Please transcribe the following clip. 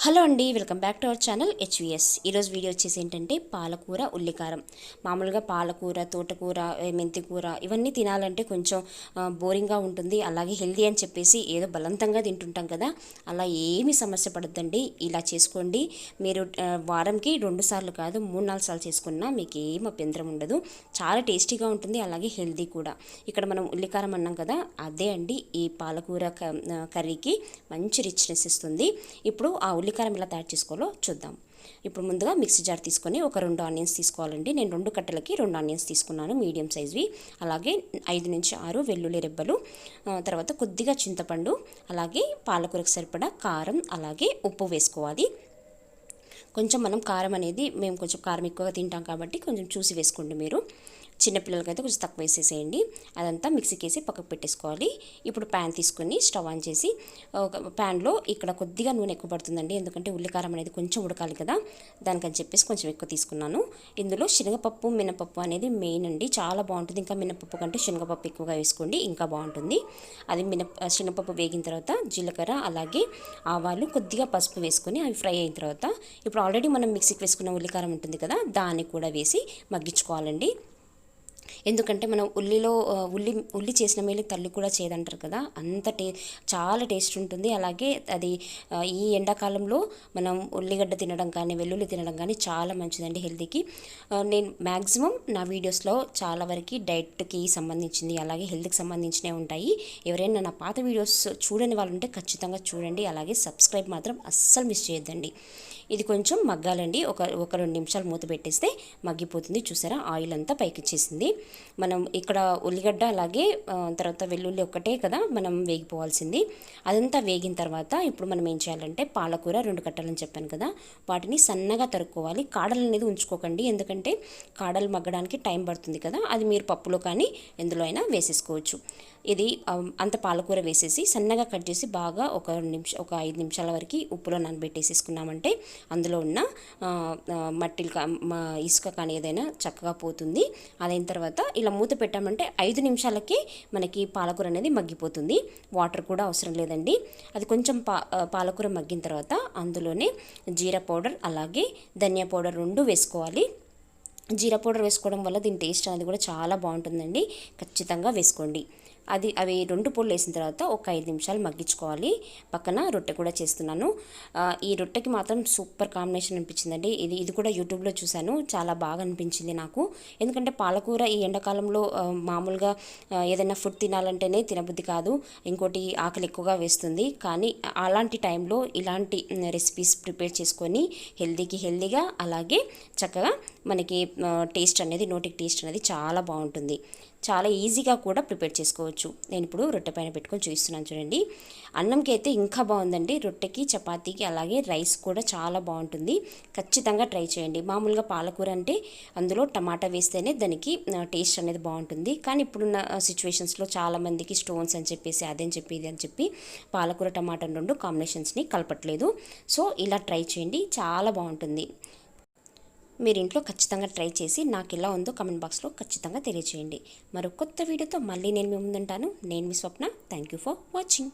Hello అండి welcome back to our channel HVS ఈరోజు video వచ్చేసి ఏంటంటే పాలకూర ఉల్లికారం. మామూలుగా పాలకూర తోటకూర మెంతికూర ఇవన్నీ తినాలంటే కొంచెం బోరింగ్గా ఉంటుంది. అలాగే హెల్దీ అని చెప్పేసి ఏదో బలవంతంగా తింటుంటాం కదా. అలా ఏమీ సమస్య పడద్దండి. ఇలా చేసుకోండి. మీరు వారంకి రెండు సార్లు కాదు మూడు నాలుగు సార్లు చేసుకున్నా మీకు ఏం అభ్యంతరం ఉండదు. చాలా టేస్టీగా ఉంటుంది. అలాగే హెల్దీ కూడా. ఇక్కడ మనం ఉల్లికారం అన్నాం కదా అదే అండి ఈ పాలకూర క- కర్రీకి మంచి రిచ్నెస్ ఇస్తుంది. ఇప్పుడు ఆ ఉల్లికారం ఎలా తయారు చేసుకోవాలో చూద్దాం. ఇప్పుడు ముందుగా మిక్సీ జార్ తీసుకొని ఒక రెండు ఆనియన్స్ తీసుకోవాలండి. నేను రెండు కట్టలకి రెండు ఆనియన్స్ తీసుకున్నాను మీడియం సైజ్వి అలాగే ఐదు నుంచి ఆరు వెల్లుల్లి రెబ్బలు తర్వాత కొద్దిగా చింతపండు అలాగే పాలకూరకు సరిపడా కారం అలాగే ఉప్పు వేసుకోవాలి. కొంచెం మనం కారం అనేది మేము కొంచెం కారం ఎక్కువగా తింటాం కాబట్టి కొంచెం చూసి వేసుకోండి మీరు. చిన్నపిల్లలకి అయితే కొంచెం తక్కువ వేసేసేయండి. అదంతా మిక్సీకి వేసి పక్కకు పెట్టేసుకోవాలి. ఇప్పుడు ప్యాన్ తీసుకొని స్టవ్ ఆన్ చేసి ఒక ప్యాన్లో ఇక్కడ కొద్దిగా నూనె ఎక్కువ పడుతుందండి. ఎందుకంటే ఉల్లికారం అనేది కొంచెం ఉడకాలి కదా. దానికని చెప్పేసి కొంచెం ఎక్కువ తీసుకున్నాను. ఇందులో శనగపప్పు మినపప్పు అనేది మెయిన్ అండి. చాలా బాగుంటుంది. ఇంకా మినపప్పు కంటే శనగపప్పు ఎక్కువగా వేసుకోండి. ఇంకా బాగుంటుంది. అది మినప శనగపప్పు వేగిన తర్వాత జీలకర్ర అలాగే ఆవాలు కొద్దిగా పసుపు వేసుకొని అవి ఫ్రై అయిన తర్వాత ఇప్పుడు ఆల్రెడీ మనం మిక్సీకి వేసుకున్న ఉల్లికారం ఉంటుంది కదా దాన్ని కూడా వేసి మగ్గించుకోవాలండి. ఎందుకంటే మనం ఉల్లిలో ఉల్లి ఉల్లి చేసిన మేలు తల్లి కూడా చేయదంటారు కదా. అంత టే చాలా టేస్ట్ ఉంటుంది. అలాగే అది ఈ ఎండాకాలంలో మనం ఉల్లిగడ్డ తినడం కానీ వెల్లుల్లి తినడం కానీ చాలా మంచిదండి హెల్తీకి. నేను మ్యాక్సిమం నా వీడియోస్లో చాలా వరకు డైట్కి సంబంధించింది అలాగే హెల్త్కి సంబంధించినవి ఉంటాయి. ఎవరైనా నా పాత వీడియోస్ చూడని వాళ్ళు ఉంటే ఖచ్చితంగా చూడండి. అలాగే సబ్స్క్రైబ్ మాత్రం అస్సలు మిస్ చేయొద్దండి. ఇది కొంచెం మగ్గాలండి. ఒక ఒక రెండు నిమిషాలు మూత పెట్టేస్తే మగ్గిపోతుంది. చూసారా? ఆయిల్ అంతా పైకి వచ్చేసింది. మనం ఇక్కడ ఉల్లిగడ్డ అలాగే తర్వాత వెల్లుల్లి ఒక్కటే కదా మనం వేగిపోవాల్సింది. అదంతా వేగిన తర్వాత ఇప్పుడు మనం ఏం చేయాలంటే పాలకూర రెండు కట్టాలని చెప్పాను కదా వాటిని సన్నగా తరుక్కోవాలి. కాడలు అనేది ఉంచుకోకండి ఎందుకంటే కాడలు మగ్గడానికి టైం పడుతుంది కదా అది మీరు పప్పులో కానీ ఎందులో అయినా వేసేసుకోవచ్చు. ఇది అంత పాలకూర వేసేసి సన్నగా కట్ చేసి బాగా ఒక నిమిషం ఒక ఐదు నిమిషాల వరకు ఉప్పులో నానబెట్టేసేసుకున్నామంటే అందులో ఉన్న మట్టిలు కా ఇసుక కానీ ఏదైనా చక్కగా పోతుంది. అదైన తర్వాత తర్వాత ఇలా మూత పెట్టామంటే ఐదు నిమిషాలకే మనకి పాలకూర అనేది మగ్గిపోతుంది. వాటర్ కూడా అవసరం లేదండి. అది కొంచెం పా పాలకూర మగ్గిన తర్వాత అందులోనే జీరా పౌడర్ అలాగే ధనియా పౌడర్ రెండు వేసుకోవాలి. జీరా పౌడర్ వేసుకోవడం వల్ల దీని టేస్ట్ అనేది కూడా చాలా బాగుంటుందండి. ఖచ్చితంగా వేసుకోండి. అది అవి రెండు పొళ్ళు వేసిన తర్వాత ఒక ఐదు నిమిషాలు మగ్గించుకోవాలి. పక్కన రొట్టె కూడా చేస్తున్నాను. ఈ రొట్టెకి మాత్రం సూపర్ కాంబినేషన్ అనిపించిందండి. ఇది ఇది కూడా యూట్యూబ్లో చూశాను. చాలా బాగా అనిపించింది నాకు. ఎందుకంటే పాలకూర ఈ ఎండాకాలంలో మామూలుగా ఏదైనా ఫుడ్ తినాలంటేనే తినబుద్ధి కాదు. ఇంకోటి ఆకలి ఎక్కువగా వేస్తుంది. కానీ అలాంటి టైంలో ఇలాంటి రెసిపీస్ ప్రిపేర్ చేసుకొని హెల్దీకి హెల్దీగా అలాగే చక్కగా మనకి టేస్ట్ అనేది నోటికి టేస్ట్ అనేది చాలా బాగుంటుంది. చాలా ఈజీగా కూడా ప్రిపేర్ చేసుకోవచ్చు. నేను ఇప్పుడు రొట్టె పైన పెట్టుకొని చూపిస్తున్నాను చూడండి. అన్నంకి అయితే ఇంకా బాగుందండి. రొట్టెకి చపాతీకి అలాగే రైస్ కూడా చాలా బాగుంటుంది. ఖచ్చితంగా ట్రై చేయండి. మామూలుగా పాలకూర అంటే అందులో టమాటా వేస్తేనే దానికి టేస్ట్ అనేది బాగుంటుంది. కానీ ఇప్పుడున్న సిచ్యువేషన్స్లో చాలామందికి స్టోన్స్ అని చెప్పేసి అదని చెప్పి ఇది అని చెప్పి పాలకూర టమాటా రెండు కాంబినేషన్స్ని కలపట్లేదు. సో ఇలా ట్రై చేయండి. చాలా బాగుంటుంది. మీరు ఇంట్లో ఖచ్చితంగా ట్రై చేసి నాకు ఎలా ఉందో కమెంట్ బాక్స్లో ఖచ్చితంగా తెలియజేయండి మరో కొత్త వీడియోతో మళ్ళీ నేను మీ ముందుంటాను. నేను మీ Swapna. Thank you for watching